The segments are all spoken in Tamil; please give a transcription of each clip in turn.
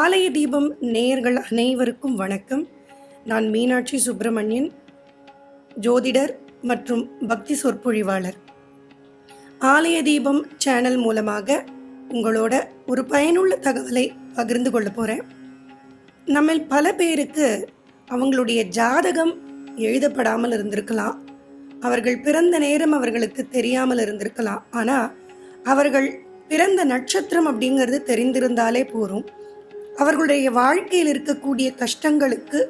ஆலய தீபம் நேயர்கள் அனைவருக்கும் வணக்கம். நான் மீனாட்சி சுப்பிரமணியன் ஜோதிடர் மற்றும் பக்தி சொற்பொழிவாளர். ஆலய தீபம் சேனல் மூலமாக உங்களோட ஒரு பயனுள்ள தகவலை பகிர்ந்து கொள்ள போகிறேன் நம்ம பல பேருக்கு அவங்களுடைய ஜாதகம் எழுதப்படாமல் இருந்திருக்கலாம். அவர்கள் பிறந்த நேரம் அவர்களுக்கு தெரியாமல் இருந்திருக்கலாம். ஆனால் அவர்கள் பிறந்த நட்சத்திரம் அப்படிங்கிறது தெரிந்திருந்தாலே போதும். அவர்களுடைய வாழ்க்கையில் இருக்கக்கூடிய கஷ்டங்களுக்கு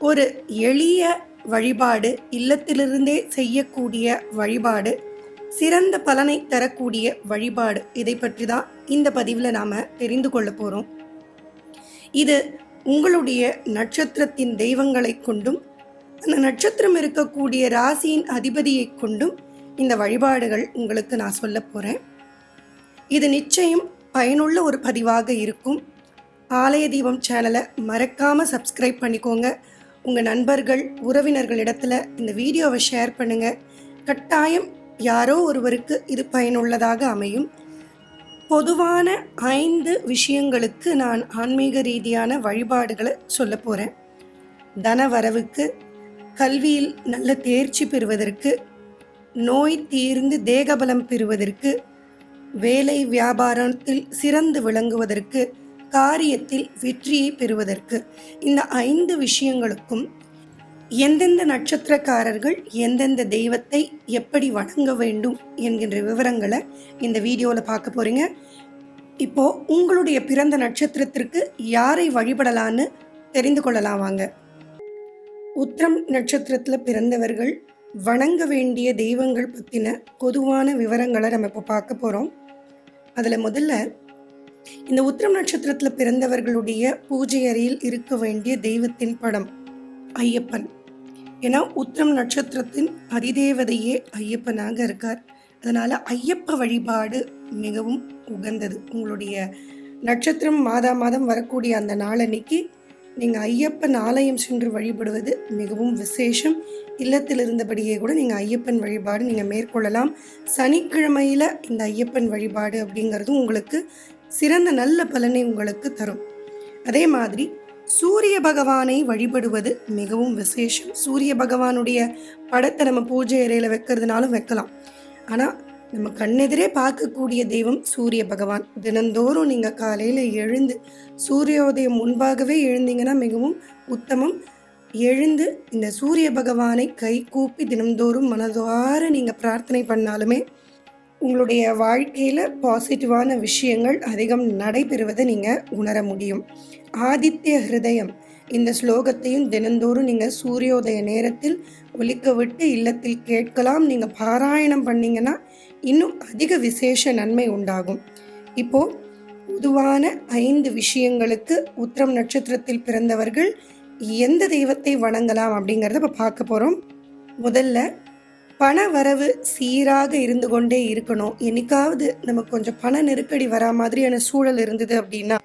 ஒரு எளிய வழிபாடு இல்லத்திலிருந்தே செய்யக்கூடிய வழிபாடு சிறந்த பலனை தரக்கூடிய வழிபாடு. இதை பற்றி தான் இந்த பதிவில் நாம் தெரிந்து கொள்ள போகிறோம் இது உங்களுடைய நட்சத்திரத்தின் தெய்வங்களை கொண்டும் அந்த நட்சத்திரம் இருக்கக்கூடிய ராசியின் அதிபதியை கொண்டும் இந்த வழிபாடுகள் உங்களுக்கு நான் சொல்ல போகிறேன் இது நிச்சயம் பயனுள்ள ஒரு பதிவாக இருக்கும். ஆலய தீபம் சேனலை மறக்காமல் சப்ஸ்கிரைப் பண்ணிக்கோங்க. உங்கள் நண்பர்கள் உறவினர்களிடத்தில் இந்த வீடியோவை ஷேர் பண்ணுங்கள் கட்டாயம் யாரோ ஒருவருக்கு இது பயனுள்ளதாக அமையும். பொதுவான ஐந்து விஷயங்களுக்கு நான் ஆன்மீக ரீதியான வழிபாடுகளை சொல்ல போகிறேன் தன வரவுக்கு கல்வியில் நல்ல தேர்ச்சி பெறுவதற்கு நோய் தீர்ந்து தேகபலம் பெறுவதற்கு வேலை வியாபாரத்தில் சிறந்து விளங்குவதற்கு காரியத்தில் வெற்றியை பெறுவதற்கு. இந்த ஐந்து விஷயங்களுக்கும் எந்தெந்த நட்சத்திரக்காரர்கள் எந்தெந்த தெய்வத்தை எப்படி வணங்க வேண்டும் என்கின்ற விவரங்களை இந்த வீடியோவில் பார்க்க போகிறீங்க இப்போது உங்களுடைய பிறந்த நட்சத்திரத்திற்கு யாரை வழிபடலான்னு தெரிந்து கொள்ளலாம் வாங்க. உத்திரம் நட்சத்திரத்தில் பிறந்தவர்கள் வணங்க வேண்டிய தெய்வங்கள் பற்றின பொதுவான விவரங்களை நம்ம இப்போ பார்க்க போகிறோம் அதில் முதல்ல இந்த உத்திரம் நட்சத்திரத்தில் பிறந்தவர்களுடைய பூஜை அறையில் இருக்க வேண்டிய தெய்வத்தின் படம் ஐயப்பன். ஏன்னா உத்திரம் நட்சத்திரத்தின் அதிதேவதையே ஐயப்பனாக இருக்கார். அதனால் ஐயப்ப வழிபாடு மிகவும் உகந்தது. உங்களுடைய நட்சத்திரம் மாதா மாதம் வரக்கூடிய அந்த நாளன்னைக்கு நீங்கள் ஐயப்பன் ஆலயம் சென்று வழிபடுவது மிகவும் விசேஷம். இல்லத்தில் இருந்தபடியே கூட நீங்கள் ஐயப்பன் வழிபாடு நீங்கள் மேற்கொள்ளலாம். சனிக்கிழமையில் இந்த ஐயப்பன் வழிபாடு அப்படிங்கிறது உங்களுக்கு சிறந்த நல்ல பலனை உங்களுக்கு தரும். அதே மாதிரி சூரிய பகவானை வழிபடுவது மிகவும் விசேஷம். சூரிய பகவானுடைய படத்தை நம்ம பூஜை அறையில் வைக்கிறதுனாலும் வைக்கலாம். ஆனால் நம்ம கண்ணெதிரே பார்க்கக்கூடிய தெய்வம் சூரிய பகவான். தினந்தோறும் நீங்கள் காலையில் எழுந்து சூரியோதயம் முன்பாகவே எழுந்தீங்கன்னா மிகவும் உத்தமம். எழுந்து இந்த சூரிய பகவானை கை கூப்பி தினந்தோறும் மனதார நீங்கள் பிரார்த்தனை பண்ணாலுமே உங்களுடைய வாழ்க்கையில் பாசிட்டிவான விஷயங்கள் அதிகம் நடைபெறுவதை நீங்கள் உணர முடியும். ஆதித்ய ஹிருதயம் இந்த ஸ்லோகத்தையும் தினந்தோறும் நீங்கள் சூரியோதய நேரத்தில் ஒலிக்க விட்டு இல்லத்தில் கேட்கலாம். நீங்கள் பாராயணம் பண்ணீங்கன்னா இன்னும் அதிக விசேஷ நன்மை உண்டாகும். இப்போது பொதுவான ஐந்து விஷயங்களுக்கு உத்திரம் நட்சத்திரத்தில் பிறந்தவர்கள் எந்த தெய்வத்தை வணங்கலாம் அப்படிங்கிறத இப்போ பார்க்க போகிறோம் முதல்ல பண வரவு சீராக இருந்து கொண்டே இருக்கணும். என்னைக்காவது நமக்கு கொஞ்சம் பண நெருக்கடி வரா மாதிரியான சூழல் இருந்தது அப்படின்னா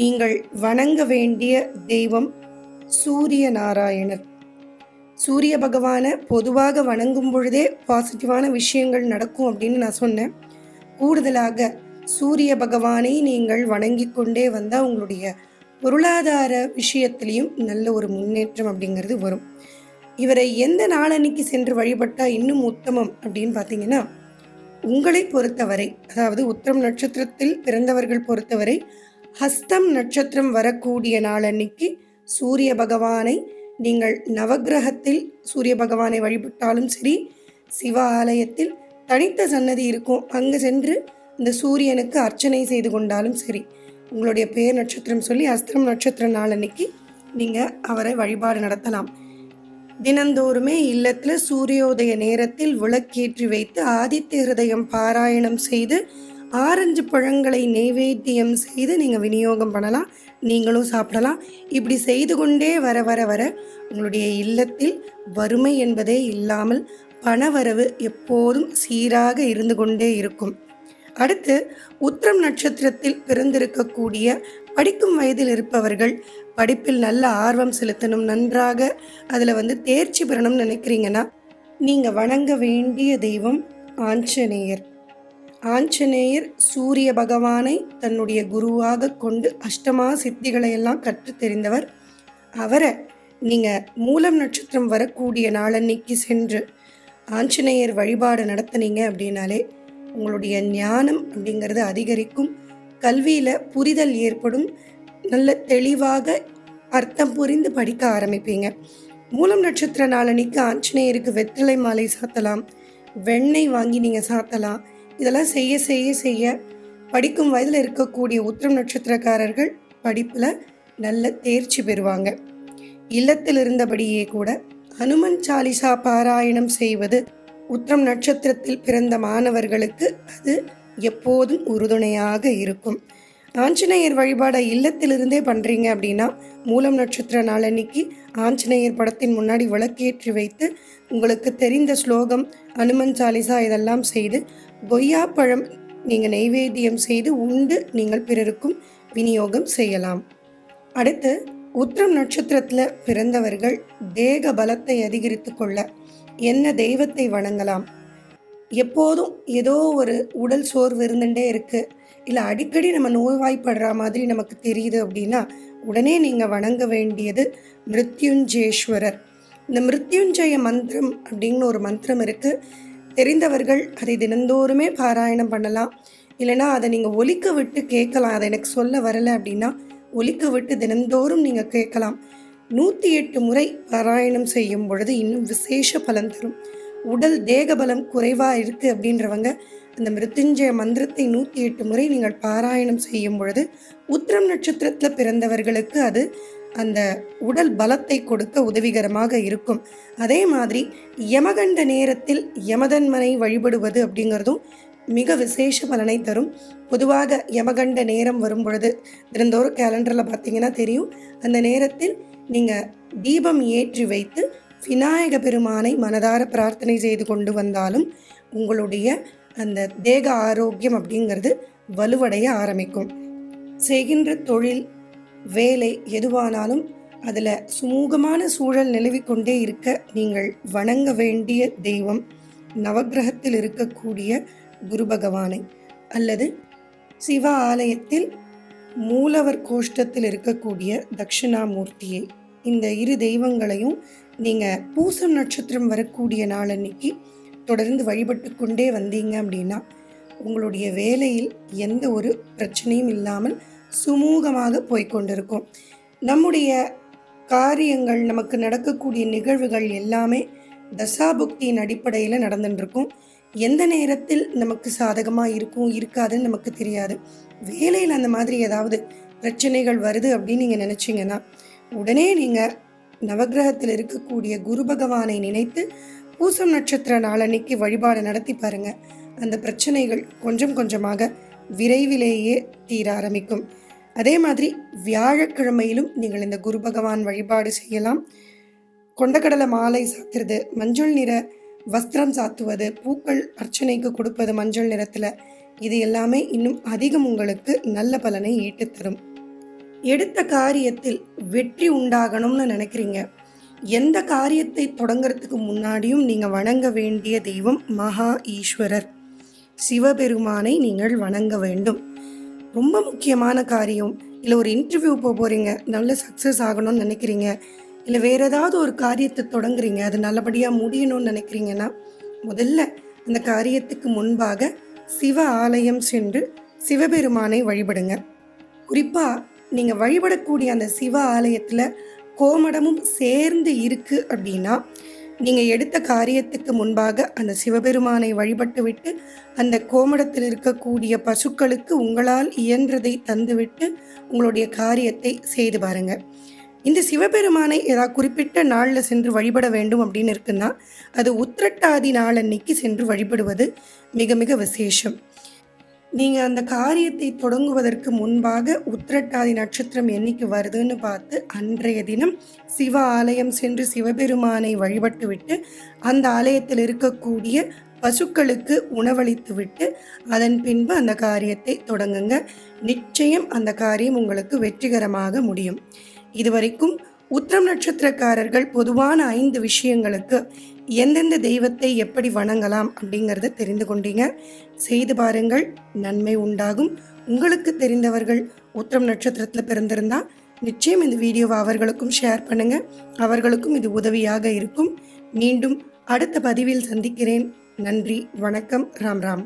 நீங்கள் வணங்க வேண்டிய தெய்வம் சூரிய நாராயணர். சூரிய பகவானை பொதுவாக வணங்கும் பொழுதே பாசிட்டிவான விஷயங்கள் நடக்கும் அப்படின்னு நான் சொன்னேன். கூடுதலாக சூரிய பகவானை நீங்கள் வணங்கி கொண்டே வந்தால் உங்களுடைய பொருளாதார விஷயத்திலையும் நல்ல ஒரு முன்னேற்றம் அப்படிங்கிறது வரும். இவரை எந்த நாளன்னைக்கு சென்று வழிபட்டால் இன்னும் உத்தமம் அப்படின்னு பார்த்தீங்கன்னா உங்களை பொறுத்தவரை அதாவது உத்தரம் நட்சத்திரத்தில் பிறந்தவர்கள் பொறுத்தவரை ஹஸ்தம் நட்சத்திரம் வரக்கூடிய நாளன்னைக்கு சூரிய பகவானை நீங்கள் நவகிரகத்தில் சூரிய பகவானை வழிபட்டாலும் சரி சிவ ஆலயத்தில் தனித்த சன்னதி இருக்கும். அங்கே சென்று இந்த சூரியனுக்கு அர்ச்சனை செய்து கொண்டாலும் சரி உங்களுடைய பேர் நட்சத்திரம் சொல்லி அஸ்திரம் நட்சத்திர நாளன்னைக்கு நீங்கள் அவரை வழிபாடு நடத்தலாம். தினந்தோறுமே இல்லத்தில் சூரியோதய நேரத்தில் விளக்கேற்றி வைத்து ஆதித்ய ஹிருதயம் பாராயணம் செய்து ஆரஞ்சு பழங்களை நெய்வேத்தியம் செய்து நீங்கள் விநியோகம் பண்ணலாம் நீங்களும் சாப்பிடலாம். இப்படி செய்து கொண்டே வர வர வர உங்களுடைய இல்லத்தில் வறுமை என்பதே இல்லாமல் பணவரவு எப்போதும் சீராக இருந்து கொண்டே இருக்கும். அடுத்து உத்திரம் நட்சத்திரத்தில் பிறந்திருக்கக்கூடிய படிக்கும் வயதில் இருப்பவர்கள் படிப்பில் நல்ல ஆர்வம் செலுத்தணும் நன்றாக அதில் வந்து தேர்ச்சி பெறணும்னு நினைக்கிறீங்கன்னா நீங்கள் வணங்க வேண்டிய தெய்வம் ஆஞ்சநேயர். ஆஞ்சநேயர் சூரிய பகவானை தன்னுடைய குருவாக கொண்டு அஷ்டமா சித்திகளை எல்லாம் கற்று தெரிந்தவர். அவரை நீங்கள் மூலம் நட்சத்திரம் வரக்கூடிய நாளன்னைக்கு சென்று ஆஞ்சநேயர் வழிபாடு நடத்துனீங்க அப்படின்னாலே உங்களுடைய ஞானம் அப்படிங்கிறது அதிகரிக்கும். கல்வியில் புரிதல் ஏற்படும். நல்ல தெளிவாக அர்த்தம் புரிந்து படிக்க ஆரம்பிப்பீங்க. மூலம் நட்சத்திர நாளன்னைக்கு ஆஞ்சநேயருக்கு வெற்றிலை மாலை சாத்தலாம். வெண்ணெய் வாங்கி நீங்கள் சாத்தலாம். இதெல்லாம் செய்ய செய்ய செய்ய படிக்கும் வயதில் இருக்கக்கூடிய உத்திரம் நட்சத்திரக்காரர்கள் படிப்பில் நல்ல தேர்ச்சி பெறுவாங்க. இல்லத்தில் இருந்தபடியே கூட ஹனுமன் சாலிசா பாராயணம் செய்வது உத்திரம் நட்சத்திரத்தில் பிறந்த மாணவர்களுக்கு அது எப்போதும் உறுதுணையாக இருக்கும். ஆஞ்சநேயர் வழிபாடை இல்லத்திலிருந்தே பண்ணுறீங்க அப்படின்னா மூலம் நட்சத்திர நாளன்னைக்கு ஆஞ்சநேயர் படத்தின் முன்னாடி விளக்கேற்றி வைத்து உங்களுக்கு தெரிந்த ஸ்லோகம் அனுமன் சாலிசா இதெல்லாம் செய்து கொய்யாப்பழம் நீங்கள் நெய்வேத்தியம் செய்து உண்டு நீங்கள் பிறருக்கும் விநியோகம் செய்யலாம். அடுத்து உத்திரம் நட்சத்திரத்தில் பிறந்தவர்கள் தேக பலத்தை அதிகரித்து கொள்ள என்ன தெய்வத்தை வணங்கலாம்? எப்போதும் ஏதோ ஒரு உடல் சோர்வு இருந்துகிட்டே இருக்குது இல்லை அடிக்கடி நம்ம நோய்வாய்ப்படுற மாதிரி நமக்கு தெரியுது அப்படின்னா உடனே நீங்கள் வணங்க வேண்டியது மிருத்யுஞ்சேஸ்வரர். இந்த மிருத்யுஞ்சய மந்திரம் அப்படின்னு ஒரு மந்திரம் இருக்குது தெரிந்தவர்கள் அதை தினந்தோறுமே பாராயணம் பண்ணலாம். இல்லைனா அதை நீங்கள் ஒலிக்க விட்டு கேட்கலாம். அதை எனக்கு சொல்ல வரலை அப்படின்னா ஒலிக்க விட்டு தினந்தோறும் நீங்கள் கேட்கலாம். நூற்றி எட்டு முறை பாராயணம் செய்யும் பொழுது இன்னும் விசேஷ பலன் தரும். உடல் தேக பலம் குறைவாக இருக்குது அப்படின்றவங்க அந்த மிருத்துஞ்சய மந்திரத்தை நூற்றி எட்டு முறை நீங்கள் பாராயணம் செய்யும் பொழுது உத்திரம் நட்சத்திரத்தில் பிறந்தவர்களுக்கு அது அந்த உடல் பலத்தை கொடுக்க உதவிகரமாக இருக்கும். அதே மாதிரி யமகண்ட நேரத்தில் யமதன்மனை வழிபடுவது அப்படிங்கிறதும் மிக விசேஷ பலனை தரும். பொதுவாக யமகண்ட நேரம் வரும் பொழுது தினந்தோறும் கேலண்டரில் பார்த்தீங்கன்னா தெரியும். அந்த நேரத்தில் நீங்கள் தீபம் ஏற்றி வைத்து விநாயக பெருமானை மனதார பிரார்த்தனை செய்து கொண்டு வந்தாலும் உங்களுடைய அந்த தேக ஆரோக்கியம் அப்படிங்கிறது வலுவடைய ஆரம்பிக்கும். செய்கின்ற தொழில் வேலை எதுவானாலும் அதில் சுமூகமான சூழல் நிலவிக்கொண்டே இருக்க நீங்கள் வணங்க வேண்டிய தெய்வம் நவக்கிரகத்தில் இருக்கக்கூடிய குரு பகவானை. அல்லது சிவ ஆலயத்தில் மூலவர் கோஷ்டத்தில் இருக்கக்கூடிய தட்சிணாமூர்த்தியை. இந்த இரு தெய்வங்களையும் நீங்கள் பூசம் நட்சத்திரம் வரக்கூடிய நாளன்னைக்கு தொடர்ந்து வழிபட்டு கொண்டே வந்தீங்க அப்படின்னா உங்களுடைய வேலையில் எந்த ஒரு பிரச்சனையும் இல்லாமல் சுமூகமாக போய்கொண்டிருக்கும் நம்முடைய காரியங்கள் நமக்கு நடக்கக்கூடிய நிகழ்வுகள் எல்லாமே தசாபுக்தியின் அடிப்படையில் நடந்துட்டுருக்கும். எந்த நேரத்தில் நமக்கு சாதகமாக இருக்கும் இருக்காதுன்னு நமக்கு தெரியாது. வேலையில் அந்த மாதிரி ஏதாவது பிரச்சனைகள் வருது அப்படின்னு நீங்கள் நினச்சிங்கன்னா உடனே நீங்கள் நவகிரகத்தில் இருக்கக்கூடிய குரு பகவானை நினைத்து பூசம் நட்சத்திர நாளன்னைக்கு வழிபாடு நடத்தி பாருங்க. அந்த பிரச்சனைகள் கொஞ்சம் கொஞ்சமாக விரைவிலேயே தீர ஆரம்பிக்கும். அதே மாதிரி வியாழக்கிழமையிலும் நீங்கள் இந்த குரு பகவான் வழிபாடு செய்யலாம். கொண்டக்கடலை மாலை சாத்துறது மஞ்சள் நிற வஸ்திரம் சாத்துவது பூக்கள் அர்ச்சனைக்கு கொடுப்பது மஞ்சள் நிறத்தில் இது எல்லாமே இன்னும் அதிகம் உங்களுக்கு நல்ல பலனை ஈட்டுத்தரும். எடுத்த காரியத்தில் வெற்றி உண்டாகணும்னு நினைக்கிறீங்க. எந்த காரியத்தை தொடங்கிறதுக்கு முன்னாடியும் நீங்கள் வணங்க வேண்டிய தெய்வம் மகா ஈஸ்வரர். சிவபெருமானை நீங்கள் வணங்க வேண்டும். ரொம்ப முக்கியமான காரியம். இல்லை ஒரு இன்டர்வியூ போக போகிறீங்க நல்ல சக்ஸஸ் ஆகணும்னு நினைக்கிறீங்க. இல்லை வேறு ஏதாவது ஒரு காரியத்தை தொடங்குறீங்க. அது நல்லபடியாக முடியணும்னு நினைக்கிறீங்கன்னா முதல்ல அந்த காரியத்துக்கு முன்பாக சிவ ஆலயம் சென்று சிவபெருமானை வழிபடுங்க. குறிப்பாக நீங்கள் வழிபடக்கூடிய அந்த சிவ ஆலயத்தில் கோமடமும் சேர்ந்து இருக்கு அப்படின்னா நீங்கள் எடுத்த காரியத்துக்கு முன்பாக அந்த சிவபெருமானை வழிபட்டு விட்டு அந்த கோமடத்தில் இருக்கக்கூடிய பசுக்களுக்கு உங்களால் இயன்றதை தந்துவிட்டு உங்களுடைய காரியத்தை செய்து பாருங்கள் இந்த சிவபெருமானை ஏதாவது குறிப்பிட்ட நாளில் சென்று வழிபட வேண்டும் அப்படின்னு இருக்குன்னா அது உத்திரட்டாதி நாள் அன்னைக்கு சென்று வழிபடுவது மிக மிக விசேஷம். நீங்கள் அந்த காரியத்தை தொடங்குவதற்கு முன்பாக உத்திரட்டாதி நட்சத்திரம் என்னைக்கு வருதுன்னு பார்த்து அன்றைய தினம் சிவ ஆலயம் சென்று சிவபெருமானை வழிபட்டு விட்டு அந்த ஆலயத்தில் இருக்கக்கூடிய பசுக்களுக்கு உணவளித்து விட்டு அதன் பின்பு அந்த காரியத்தை தொடங்குங்க. நிச்சயம் அந்த காரியம் உங்களுக்கு வெற்றிகரமாக முடியும். இதுவரைக்கும் உத்திரம் நட்சத்திரக்காரர்கள் பொதுவான ஐந்து விஷயங்களுக்கு எந்தெந்த தெய்வத்தை எப்படி வணங்கலாம் அப்படிங்கிறத தெரிந்து கொண்டீங்க. செய்து பாருங்கள் நன்மை உண்டாகும். உங்களுக்கு தெரிந்தவர்கள் உத்திரம் நட்சத்திரத்தில் பிறந்திருந்தா நிச்சயம் இந்த வீடியோவை அவர்களுக்கும் ஷேர் பண்ணுங்க. அவர்களுக்கும் இது உதவியாக இருக்கும். மீண்டும் அடுத்த பதிவில் சந்திக்கிறேன். நன்றி வணக்கம் ராம் ராம்.